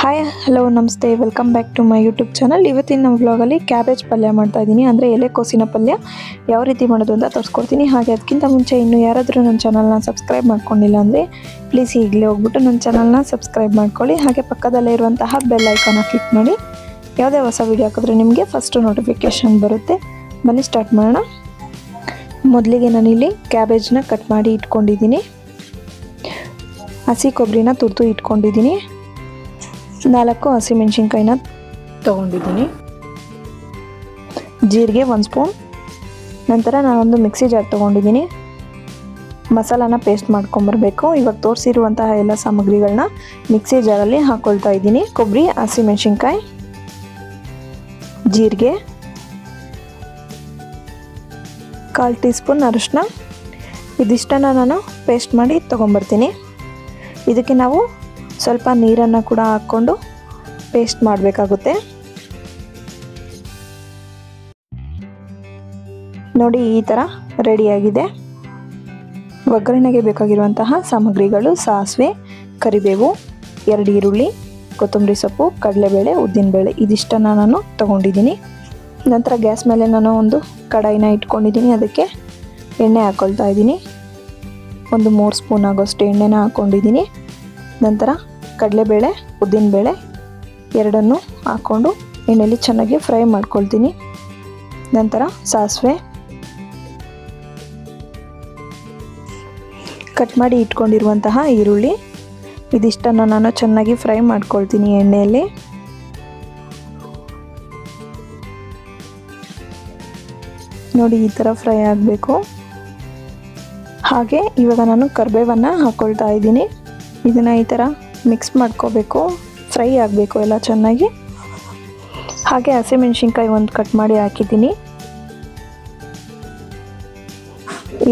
Hi hello ನಮಸ್ತೆ. Welcome back to my YouTube channel ಇವತ್ತಿನ ನಮ್ಮ ವ್ಲಾಗಲ್ಲಿ ಕ್ಯಾಬೇಜ್ ಪಲ್ಯ ಮಾಡ್ತಾ ಇದ್ದೀನಿ. ಅಂದರೆ ಎಲೆಕೋಸಿನ ಪಲ್ಯ. ಯಾವ ರೀತಿ ಮಾಡೋದು ಅಂತ ತೋರಿಸ್ಕೊಡ್ತೀನಿ. ಹಾಗೆ ಅದಕ್ಕಿಂತ ಮುಂಚೆ ಇನ್ನು ಯಾರಾದರೂ ನನ್ನ ಚಾನಲ್ನ ಸಬ್ಸ್ಕ್ರೈಬ್ ಮಾಡ್ಕೊಂಡಿಲ್ಲ ಅಂದರೆ ಪ್ಲೀಸ್ ಈಗಲೇ ಹೋಗ್ಬಿಟ್ಟು ನನ್ನ ಚಾನಲ್ನ ಸಬ್ಸ್ಕ್ರೈಬ್ ಮಾಡ್ಕೊಳ್ಳಿ. ಹಾಗೆ ಪಕ್ಕದಲ್ಲೇ ಇರುವಂತಹ ಬೆಲ್ ಐಕಾನ ಕ್ಲಿಕ್ ಮಾಡಿ. ಯಾವುದೇ ಹೊಸ ವೀಡಿಯೋ ಹಾಕಿದ್ರೆ ನಿಮಗೆ ಫಸ್ಟು ನೋಟಿಫಿಕೇಷನ್ ಬರುತ್ತೆ. ಬನ್ನಿ ಸ್ಟಾರ್ಟ್ ಮಾಡೋಣ. ಮೊದಲಿಗೆ ನಾನಿಲ್ಲಿ ಕ್ಯಾಬೇಜ್ನ ಕಟ್ ಮಾಡಿ ಇಟ್ಕೊಂಡಿದ್ದೀನಿ. ಹಸಿ ಕೊಬ್ಬರಿನ ತುರ್ತು ಇಟ್ಕೊಂಡಿದ್ದೀನಿ. ನಾಲ್ಕು ಹಸಿಮೆಣ್ಸಿನ್ಕಾಯಿನ ತೊಗೊಂಡಿದ್ದೀನಿ. ಜೀರಿಗೆ ಒಂದು ಸ್ಪೂನ್. ನಂತರ ನಾನೊಂದು ಮಿಕ್ಸಿ ಜಾರ್ ತೊಗೊಂಡಿದ್ದೀನಿ. ಮಸಾಲಾನ ಪೇಸ್ಟ್ ಮಾಡ್ಕೊಂಬರ್ಬೇಕು. ಇವಾಗ ತೋರಿಸಿರುವಂತಹ ಎಲ್ಲ ಸಾಮಗ್ರಿಗಳನ್ನ ಮಿಕ್ಸಿ ಜಾರಲ್ಲಿ ಹಾಕ್ಕೊಳ್ತಾ ಇದ್ದೀನಿ. ಕೊಬ್ಬರಿ ಹಸಿಮೆಣ್ಸಿನ್ಕಾಯಿ, ಜೀರಿಗೆ, ಕಾಲು ಟೀ ಸ್ಪೂನ್ ಅರಿಶಿನ. ಇದಿಷ್ಟನ್ನು ನಾನು ಪೇಸ್ಟ್ ಮಾಡಿ ತೊಗೊಂಬರ್ತೀನಿ. ಇದಕ್ಕೆ ನಾವು ಸ್ವಲ್ಪ ನೀರನ್ನು ಕೂಡ ಹಾಕ್ಕೊಂಡು ಪೇಸ್ಟ್ ಮಾಡಬೇಕಾಗುತ್ತೆ. ನೋಡಿ ಈ ಥರ ರೆಡಿಯಾಗಿದೆ. ಒಗ್ಗರಣೆಗೆ ಬೇಕಾಗಿರುವಂತಹ ಸಾಮಗ್ರಿಗಳು ಸಾಸಿವೆ, ಕರಿಬೇವು, ಎರಡು ಈರುಳ್ಳಿ, ಕೊತ್ತಂಬರಿ ಸೊಪ್ಪು, ಕಡಲೆಬೇಳೆ, ಉದ್ದಿನಬೇಳೆ, ಇದಿಷ್ಟನ್ನು ನಾನು ತೊಗೊಂಡಿದ್ದೀನಿ. ನಂತರ ಗ್ಯಾಸ್ ಮೇಲೆ ನಾನು ಒಂದು ಕಡಾಯಿನ ಇಟ್ಕೊಂಡಿದ್ದೀನಿ. ಅದಕ್ಕೆ ಎಣ್ಣೆ ಹಾಕ್ಕೊಳ್ತಾ ಇದ್ದೀನಿ. ಒಂದು ಮೂರು ಸ್ಪೂನ್ ಆಗೋಷ್ಟು ಎಣ್ಣೆನ ಹಾಕ್ಕೊಂಡಿದ್ದೀನಿ ನಂತರ ಕಡಲೆಬೇಳೆ, ಉದ್ದಿನಬೇಳೆ ಎರಡನ್ನು ಹಾಕ್ಕೊಂಡು ಎಣ್ಣೆಯಲ್ಲಿ ಚೆನ್ನಾಗಿ ಫ್ರೈ ಮಾಡ್ಕೊಳ್ತೀನಿ. ನಂತರ ಸಾಸಿವೆ ಕಟ್ ಮಾಡಿ ಇಟ್ಕೊಂಡಿರುವಂತಹ ಈರುಳ್ಳಿ. ಇದಿಷ್ಟನ್ನು ನಾನು ಚೆನ್ನಾಗಿ ಫ್ರೈ ಮಾಡ್ಕೊಳ್ತೀನಿ ಎಣ್ಣೆಯಲ್ಲಿ. ನೋಡಿ ಈ ಥರ ಫ್ರೈ ಆಗಬೇಕು. ಹಾಗೆ ಇವಾಗ ನಾನು ಕರಿಬೇವನ್ನು ಹಾಕ್ಕೊಳ್ತಾ ಇದ್ದೀನಿ. ಇದನ್ನು ಈ ಥರ ಮಿಕ್ಸ್ ಮಾಡ್ಕೋಬೇಕು ಫ್ರೈ ಆಗಬೇಕು ಎಲ್ಲ ಚೆನ್ನಾಗಿ. ಹಾಗೆ ಹಸಿಮೆಣ್ಸಿನ್ಕಾಯಿ ಒಂದು ಕಟ್ ಮಾಡಿ ಹಾಕಿದ್ದೀನಿ.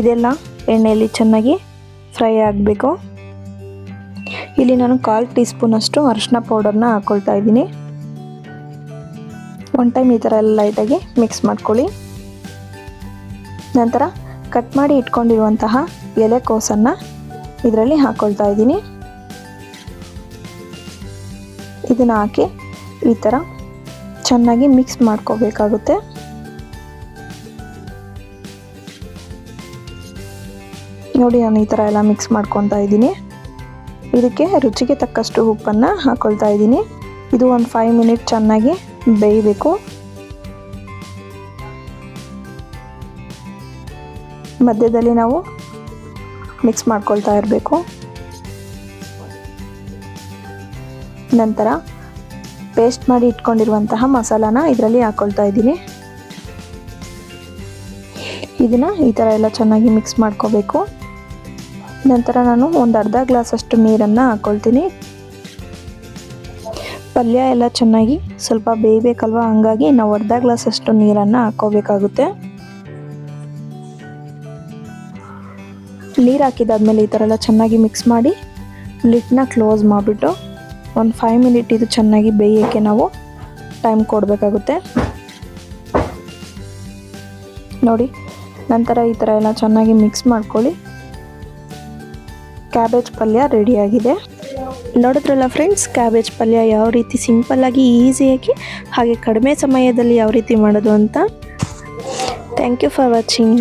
ಇದೆಲ್ಲ ಎಣ್ಣೆಯಲ್ಲಿ ಚೆನ್ನಾಗಿ ಫ್ರೈ ಆಗಬೇಕು. ಇಲ್ಲಿ ನಾನು ಕಾಲು ಟೀ ಸ್ಪೂನಷ್ಟು ಅರಿಶಿನ ಪೌಡರ್ನ ಹಾಕ್ಕೊಳ್ತಾ ಇದ್ದೀನಿ. ಒನ್ ಟೈಮ್ ಈ ಥರ ಎಲ್ಲ ಲೈಟಾಗಿ ಮಿಕ್ಸ್ ಮಾಡ್ಕೊಳ್ಳಿ. ನಂತರ ಕಟ್ ಮಾಡಿ ಇಟ್ಕೊಂಡಿರುವಂತಹ ಎಲೆಕೋಸನ್ನು ಇದರಲ್ಲಿ ಹಾಕ್ಕೊಳ್ತಾ ಇದ್ದೀನಿ. ಇದನ್ನು ಹಾಕಿ ಈ ಥರ ಚೆನ್ನಾಗಿ ಮಿಕ್ಸ್ ಮಾಡ್ಕೋಬೇಕಾಗುತ್ತೆ. ನೋಡಿ ನಾನು ಈ ಥರ ಎಲ್ಲ ಮಿಕ್ಸ್ ಮಾಡ್ಕೊತಾ ಇದ್ದೀನಿ. ಇದಕ್ಕೆ ರುಚಿಗೆ ತಕ್ಕಷ್ಟು ಉಪ್ಪನ್ನು ಹಾಕ್ಕೊಳ್ತಾ ಇದ್ದೀನಿ. ಇದು ಒಂದು ಫೈವ್ ಮಿನಿಟ್ ಚೆನ್ನಾಗಿ ಬೇಯಬೇಕು. ಮಧ್ಯದಲ್ಲಿ ನಾವು ಮಿಕ್ಸ್ ಮಾಡ್ಕೊಳ್ತಾ ಇರಬೇಕು. ನಂತರ ಪೇಸ್ಟ್ ಮಾಡಿ ಇಟ್ಕೊಂಡಿರುವಂತಹ ಮಸಾಲಾನ ಇದರಲ್ಲಿ ಹಾಕ್ಕೊಳ್ತಾ ಇದ್ದೀನಿ. ಇದನ್ನು ಈ ಥರ ಎಲ್ಲ ಚೆನ್ನಾಗಿ ಮಿಕ್ಸ್ ಮಾಡ್ಕೋಬೇಕು. ನಂತರ ನಾನು ಒಂದು ಅರ್ಧ ಗ್ಲಾಸಷ್ಟು ನೀರನ್ನು ಹಾಕ್ಕೊಳ್ತೀನಿ ಪಲ್ಯ ಎಲ್ಲ ಚೆನ್ನಾಗಿ ಸ್ವಲ್ಪ ಬೇಯಬೇಕಲ್ವ? ಹಂಗಾಗಿ ನಾವು ಅರ್ಧ ಗ್ಲಾಸಷ್ಟು ನೀರನ್ನು ಹಾಕ್ಕೋಬೇಕಾಗುತ್ತೆ ನೀರು ಹಾಕಿದಾದ್ಮೇಲೆ ಈ ಥರ ಎಲ್ಲ ಚೆನ್ನಾಗಿ ಮಿಕ್ಸ್ ಮಾಡಿ ಲಿಟ್ನ ಕ್ಲೋಸ್ ಮಾಡಿಬಿಟ್ಟು ಒಂದು ಫೈವ್ ಮಿನಿಟ್ ಇದು ಚೆನ್ನಾಗಿ ಬೇಯೋಕ್ಕೆ ನಾವು ಟೈಮ್ ಕೊಡಬೇಕಾಗುತ್ತೆ. ನೋಡಿ, ನಂತರ ಈ ಥರ ಎಲ್ಲ ಚೆನ್ನಾಗಿ ಮಿಕ್ಸ್ ಮಾಡ್ಕೊಳ್ಳಿ. ಕ್ಯಾಬೇಜ್ ಪಲ್ಯ ರೆಡಿಯಾಗಿದೆ ನೋಡಿದ್ರಲ್ಲ ಫ್ರೆಂಡ್ಸ್ ಕ್ಯಾಬೇಜ್ ಪಲ್ಯ ಯಾವ ರೀತಿ ಸಿಂಪಲ್ಲಾಗಿ ಈಸಿಯಾಗಿ ಹಾಗೆ ಕಡಿಮೆ ಸಮಯದಲ್ಲಿ ಯಾವ ರೀತಿ ಮಾಡೋದು ಅಂತ. Thank you for watching